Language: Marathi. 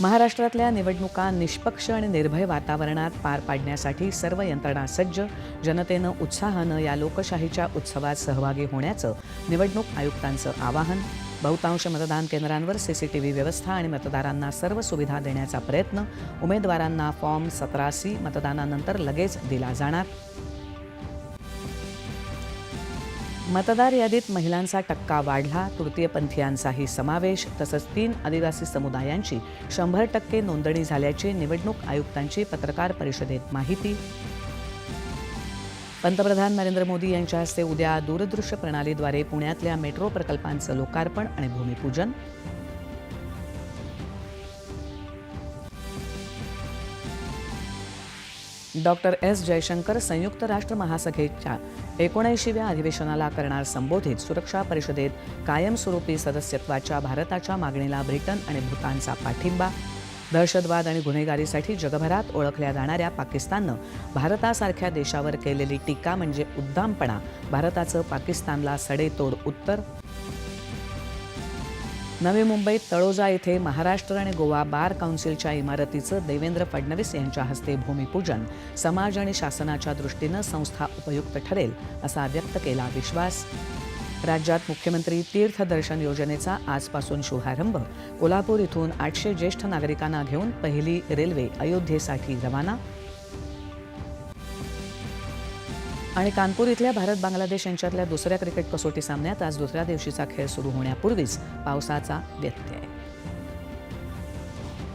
महाराष्ट्रातल्या निवडणुका निष्पक्ष आणि निर्भय वातावरणात पार पाडण्यासाठी सर्व यंत्रणा सज्ज जनतेनं उत्साहानं या लोकशाहीच्या उत्सवात सहभागी होण्याचं निवडणूक आयुक्तांचं आवाहन. बहुतांश मतदान केंद्रांवर सीसीटीव्ही व्यवस्था आणि मतदारांना सर्व सुविधा देण्याचा प्रयत्न. उमेदवारांना फॉर्म सतरा सी मतदानानंतर लगेच दिला जाणार. मतदार यादीत महिलांचा टक्का वाढला तृतीयपंथीयांचाही समावेश तसंच तीन आदिवासी समुदायांची शंभर टक्के नोंदणी झाल्याची निवडणूक आयुक्तांची पत्रकार परिषदेत माहिती. पंतप्रधान नरेंद्र मोदी यांच्या हस्ते उद्या दूरदृश्य प्रणालीद्वारे पुण्यातल्या मेट्रो प्रकल्पांचं लोकार्पण आणि भूमिपूजन. डॉक्टर एस जयशंकर संयुक्त राष्ट्र महासभेच्या एकोणऐंशीव्या अधिवेशनाला करणार संबोधित सुरक्षा परिषदेत कायमस्वरूपी सदस्यत्वाच्या भारताच्या मागणीला ब्रिटन आणि भूतानचा पाठिंबा दहशतवाद आणि गुन्हेगारीसाठी जगभरात ओळखल्या जाणाऱ्या पाकिस्ताननं भारतासारख्या देशावर केलेली टीका म्हणजे उद्दामपणा भारताचं पाकिस्तानला सडेतोड उत्तर नवी मुंबईत तळोजा येथे महाराष्ट्र आणि गोवा बार काउन्सिलच्या इमारतीचं देवेंद्र फडणवीस यांच्या हस्ते भूमिपूजन. समाज आणि शासनाच्या दृष्टीनं संस्था उपयुक्त ठरेल असा व्यक्त केला विश्वास. राज्यात मुख्यमंत्री तीर्थदर्शन योजनेचा आजपासून शुभारंभ. कोल्हापूर इथून आठशे ज्येष्ठ नागरिकांना घेऊन पहिली रेल्वे अयोध्येसाठी रवाना. आणि कानपूर इथल्या भारत बांगलादेश यांच्यातल्या दुसऱ्या क्रिकेट कसोटी सामन्यात आज दुसऱ्या दिवशीचा खेळ सुरू होण्यापूर्वीच पावसाचा व्यत्यय.